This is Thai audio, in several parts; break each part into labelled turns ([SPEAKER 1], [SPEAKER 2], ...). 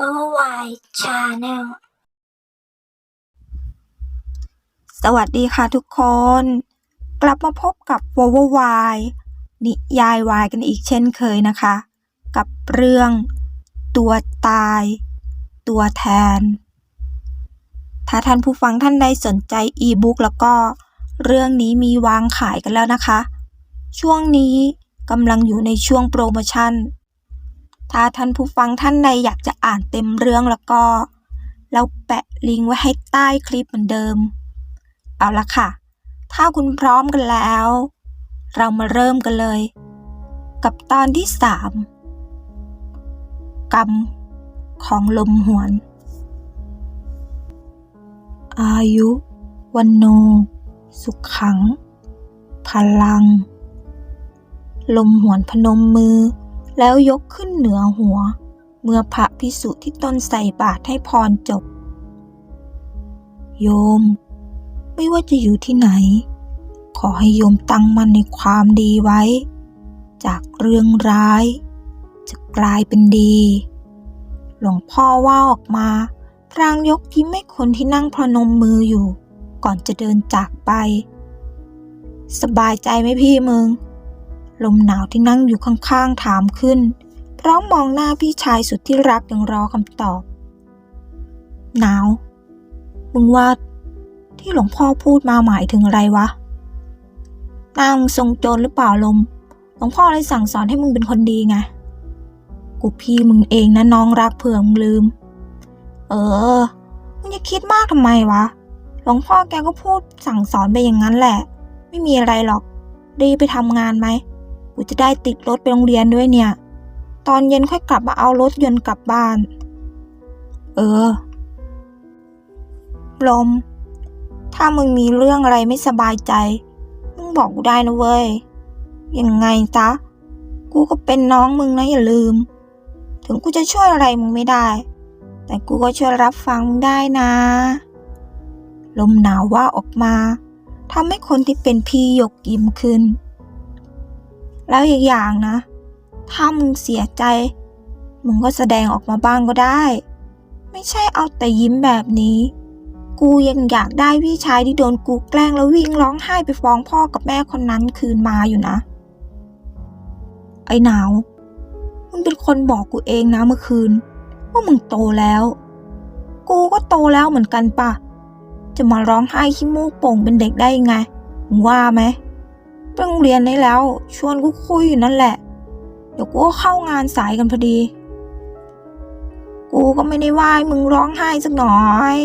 [SPEAKER 1] Worldwide Channel
[SPEAKER 2] สวัสดีค่ะทุกคน กลับมาพบกับ w o w w y นิยายวายกันอีกเช่นเคยนะคะ กับเรื่อง ตัวตาย ตัวแทน ถ้าท่านผู้ฟังท่านใดสนใจอีบุ๊กแล้วก็เรื่องนี้มีวางขายกันแล้วนะคะ ช่วงนี้กำลังอยู่ในช่วงโปรโมชั่น ถ้าท่านผู้ฟังท่านใดอยากจะอ่านเต็มเรื่องแล้วก็ เราแปะลิงก์ไว้ให้ใต้คลิปเหมือนเดิม เอาละค่ะ ถ้าคุณพร้อมกันแล้ว เรามาเริ่มกันเลย กับตอนที่สามกรรมของลมหวน อายุวันโน สุขขัง พลัง ลมหวนพนมมือ แล้วยกขึ้นเหนือหัว เมื่อพระพิสุที่ตนใส่บาตรให้พรจบ โยม ไม่ว่าจะอยู่ที่ไหน ขอให้โยมตั้งมั่นในความดีไว้ จากเรื่องร้าย จะกลายเป็นดี หลวงพ่อว่าออกมาพรางยกยิ้มให้คนที่นั่งพนมมืออยู่ ก่อนจะเดินจากไป สบายใจไหมพี่มึง ลมหนาวที่นั่งอยู่ข้างๆถามขึ้น พร้อมมองหน้าพี่ชายสุดที่รักย่างรอคำตอบ หนาว มึงว่า ที่หลวงพ่อพูดมาหมายถึงอะไรวะหน้ามึงทรงโจรหรือเปล่าลม หลวงพ่อเลยสั่งสอนให้มึงเป็นคนดีไง กูพี่มึงเองนะน้องรักเผื่อมึงลืม เออ มึงจะคิดมากทำไมวะ หลวงพ่อแกก็พูดสั่งสอนไปอย่างนั้นแหละ ไม่มีอะไรหรอกรีไปทำงานไหม กูจะได้ติดรถไปโรงเรียนด้วยเนี่ย ตอนเย็นค่อยกลับมาเอารถยนต์กลับบ้าน เออ ลม ถ้ามึงมีเรื่องอะไรไม่สบายใจ มึงบอกกูได้นะเว้ย ยังไงจ๊ะ กูก็เป็นน้องมึงนะอย่าลืม ถึงกูจะช่วยอะไรมึงไม่ได้ แต่กูก็ช่วยรับฟังมึงได้นะ ลมหนาวว่าออกมาทำให้คนที่เป็นพี่ยกยิ้มขึ้น แล้วอีกอย่างนะ ถ้ามึงเสียใจ มึงก็แสดงออกมาบ้างก็ได้ ไม่ใช่เอาแต่ยิ้มแบบนี้ กูยังอยากได้พี่ชายที่โดนกูแกล้งแล้ววิ่งร้องไห้ไปฟ้องพ่อกับแม่คนนั้นคืนมาอยู่นะ ไอ้หนาวมึงเป็นคนบอกกูเองนะเมื่อคืน ว่ามึงโตแล้ว กูก็โตแล้วเหมือนกันปะจะมาร้องไห้ขี้มูกโป่งเป็นเด็กได้ยังไงมึงว่าไหม ไปโรงเรียนได้แล้ว ชวนกูคุยอยู่นั่นแหละ เดี๋ยวกูก็เข้างานสายกันพอดี กูก็ไม่ได้ว่าให้มึงร้องไห้สักหน่อย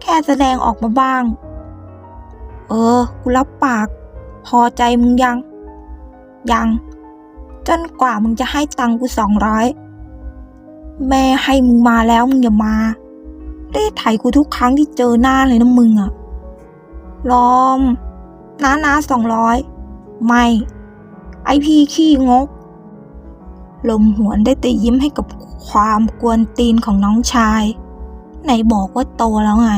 [SPEAKER 2] แค่แสดงออกมาบ้าง เออ กูรับปาก พอใจมึงยัง ยัง จนกว่ามึงจะให้ตังค์กูสองร้อยแม่ให้มึงมาแล้วมึงอย่ามารีดไถกูทุกครั้งที่เจอหน้าเลยนะมึงอะลอมน้าน้าสองร้อย ไม่ ไอพี่ขี้งก ลมหวนได้แต่ยิ้มให้กับความกวนตีนของน้องชาย ไหนบอกว่าโตแล้วไง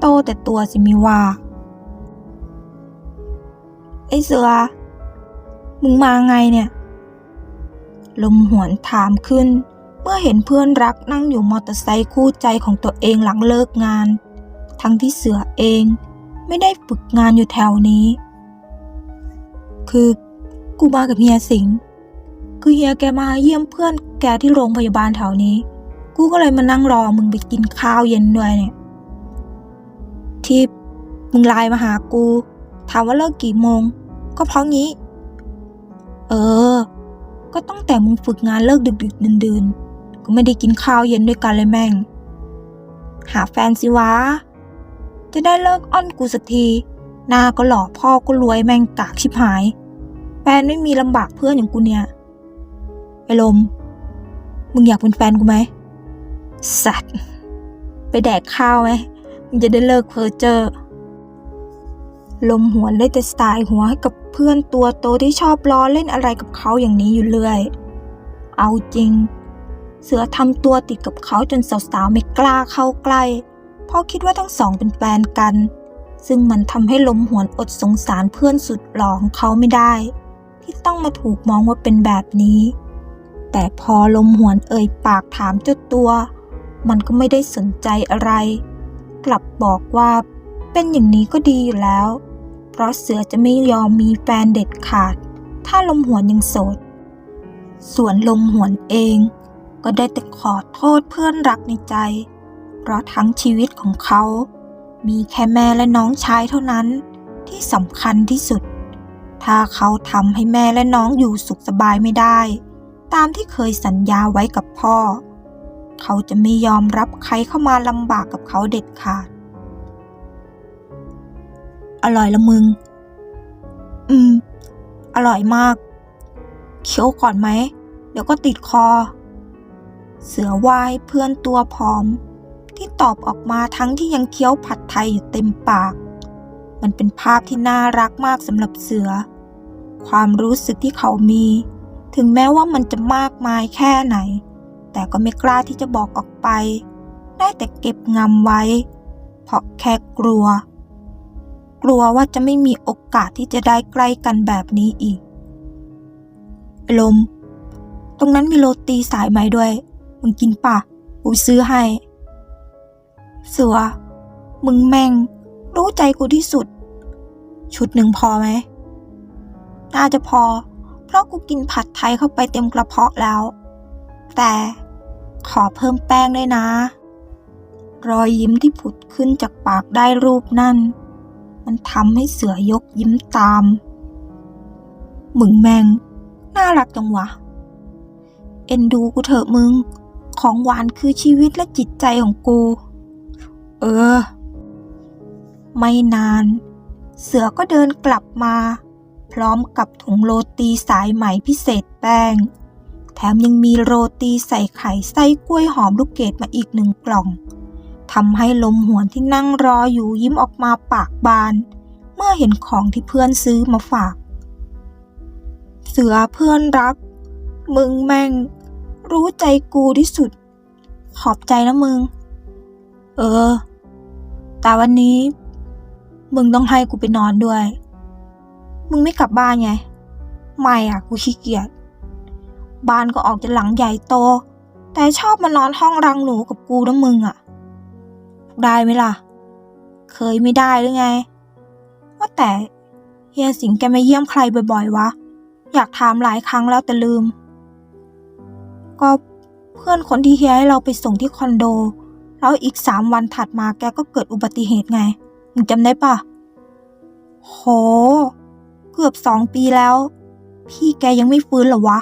[SPEAKER 2] โตแต่ตัวสิมีว่า ไอเสือ มึงมาไงเนี่ย ลมหวนถามขึ้น เมื่อเห็นเพื่อนรักนั่งอยู่มอเตอร์ไซค์คู่ใจของตัวเองหลังเลิกงาน ทั้งที่เสือเองไม่ได้ฝึกงานอยู่แถวนี้ คือ กูมากับเฮียสิงคือเฮียแกมาเยี่ยมเพื่อนแกที่โรงพยาบาลแถวนี้ กูก็เลยมานั่งรอมึงไปกินข้าวเย็นด้วยเนี่ย ที่มึงไลน์มาหากู ถามว่าเลิกกี่โมง ก็เพราะงี้ เออ ก็ตั้งแต่มึงฝึกงานเลิกดึกๆดื่นๆ ก็ไม่ได้กินข้าวเย็นด้วยกันเลยแม่ง หาแฟนสิวะ จะได้เลิกอ้อนกูสักที หน้าก็หล่อพ่อก็รวยแม่งกากชิบหาย แฟนไม่มีลำบากเพื่อนอย่างกูเนี่ย ไอ้ลม มึงอยากเป็นแฟนกูไหม สัตว์ ไปแดกข้าวไหม มึงจะได้เลิกเพอเจอ ลมหัวนได้แต่สายหัวให้กับเพื่อนตัวโตที่ชอบล้อเล่นอะไรกับเขาอย่างนี้อยู่เรื่อย เอาจริง เสือทำตัวติดกับเขาจนสาวๆไม่กล้าเข้าใกล้ เพราะคิดว่าทั้งสองเป็นแฟนกันซึ่งมันทำให้ลมหวนอดสงสารเพื่อนสุดหล่อของเขาไม่ได้ ที่ต้องมาถูกมองว่าเป็นแบบนี้ แต่พอลมหวนเอ่ยปากถามเจ้าตัว มันก็ไม่ได้สนใจอะไร กลับบอกว่าเป็นอย่างนี้ก็ดีอยู่แล้ว เพราะเสือจะไม่ยอมมีแฟนเด็ดขาด ถ้าลมหวนยังโสด ส่วนลมหวนเอง ก็ได้แต่ขอโทษเพื่อนรักในใจ เพราะทั้งชีวิตของเขา มีแค่แม่และน้องชายเท่านั้นที่สำคัญที่สุด ถ้าเขาทำให้แม่และน้องอยู่สุขสบายไม่ได้ ตามที่เคยสัญญาไว้กับพ่อ เขาจะไม่ยอมรับใครเข้ามาลำบากกับเขาเด็ดขาด อร่อยละมึง อืม อร่อยมาก เคี้ยวก่อนไหม เดี๋ยวก็ติดคอ เสือวายเพื่อนตัวผอม ที่ตอบออกมาทั้งที่ยังเคี้ยวผัดไทยอยู่เต็มปาก มันเป็นภาพที่น่ารักมากสำหรับเสือ ความรู้สึกที่เขามี ถึงแม้ว่ามันจะมากมายแค่ไหน แต่ก็ไม่กล้าที่จะบอกออกไป ได้แต่เก็บงำไว้ เพราะแค่กลัว กลัวว่าจะไม่มีโอกาสที่จะได้ใกล้กันแบบนี้อีก ลม ตรงนั้นมีโรตีสายไหมด้วย มึงกินป่ะกูซื้อให้ เสือ มึงแม่ง รู้ใจกูที่สุด ชุดหนึ่งพอไหมน่าจะพอ เพราะกูกินผัดไทยเข้าไปเต็มกระเพาะแล้ว แต่ขอเพิ่มแป้งด้วยนะ รอยยิ้มที่ผุดขึ้นจากปากได้รูปนั่น มันทำให้เสือยกยิ้มตาม มึงแมง น่ารักจังวะ เอ็นดูกูเถอะมึง ของหวานคือชีวิตและจิตใจของกู เออ ไม่นาน เสือก็เดินกลับมา พร้อมกับถุงโรตีสายไหมพิเศษแป้ง แถมยังมีโรตีใส่ไข่ไส้กล้วยหอมลูกเกดมาอีกหนึ่งกล่องทำให้ลมหวนที่นั่งรออยู่ยิ้มออกมาปากบาน เมื่อเห็นของที่เพื่อนซื้อมาฝาก เสือเพื่อนรัก มึงแม่ง รู้ใจกูที่สุด ขอบใจนะมึง เออ แต่วันนี้ มึงต้องให้กูไปนอนด้วย มึงไม่กลับบ้านไง ไม่อะ กูขี้เกียจ บ้านก็ออกจะหลังใหญ่โต แต่ชอบมานอนห้องรังหนูกับกูนะมึงอะ ได้ไหมล่ะ เคยไม่ได้หรือไง ว่าแต่เฮียสิงแกมาเยี่ยมใครบ่อยๆวะ อยากถามหลายครั้งแล้วแต่ลืม ก็เพื่อนคนที่เฮียให้เราไปส่งที่คอนโด แล้วอีกสามวันถัดมาแกก็เกิดอุบัติเหตุไง มึงจำได้ปะโห เกือบสองปีแล้ว พี่แกยังไม่ฟื้นเหรอวะ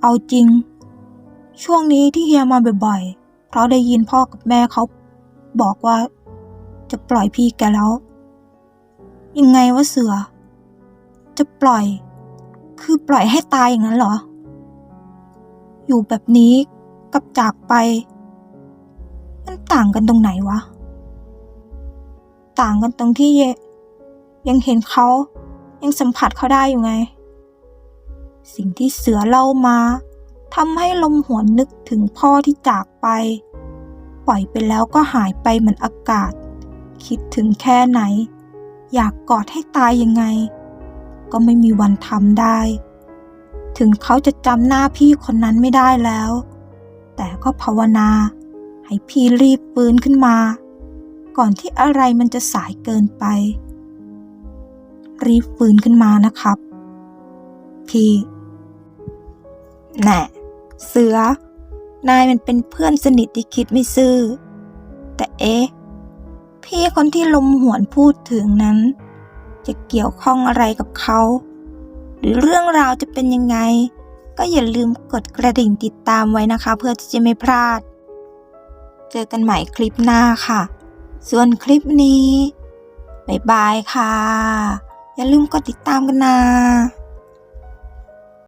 [SPEAKER 2] เอาจริง ช่วงนี้ที่เฮียมาบ่อยๆ เพราะได้ยินพ่อกับแม่เขาบอกว่า จะปล่อยพี่แกแล้ว ยังไงวะเสือ จะปล่อย คือปล่อยให้ตายอย่างนั้นเหรอ อยู่แบบนี้กับจากไป มันต่างกันตรงไหนวะ ต่างกันตรงที่ยยังเห็นเขายังสัมผัสเขาได้อยู่ไง สิ่งที่เสือเล่ามาทำให้ลมหวนนึกถึงพ่อที่จากไป ปล่อยไปแล้วก็หายไปเหมือนอากาศ คิดถึงแค่ไหน อยากกอดให้ตายยังไง ก็ไม่มีวันทำได้ ถึงเขาจะจำหน้าพี่คนนั้นไม่ได้แล้ว แต่ก็ภาวนา ให้พี่รีบฟื้นขึ้นมา ก่อนที่อะไรมันจะสายเกินไป รีบฟื้นขึ้นมานะครับ พี่แน่เสือ นายมันเป็นเพื่อนสนิทที่คิดไม่ซื่อ แต่เอ๊ะ พี่คนที่ลมหวนพูดถึงนั้น จะเกี่ยวข้องอะไรกับเขา หรือเรื่องราวจะเป็นยังไง ก็อย่าลืมกดกระดิ่งติดตามไว้นะคะ เพื่อที่จะไม่พลาด เจอกันใหม่คลิปหน้าค่ะ ส่วนคลิปนี้ บ๊ายบายค่ะ อย่าลืมกดติดตามกันนะ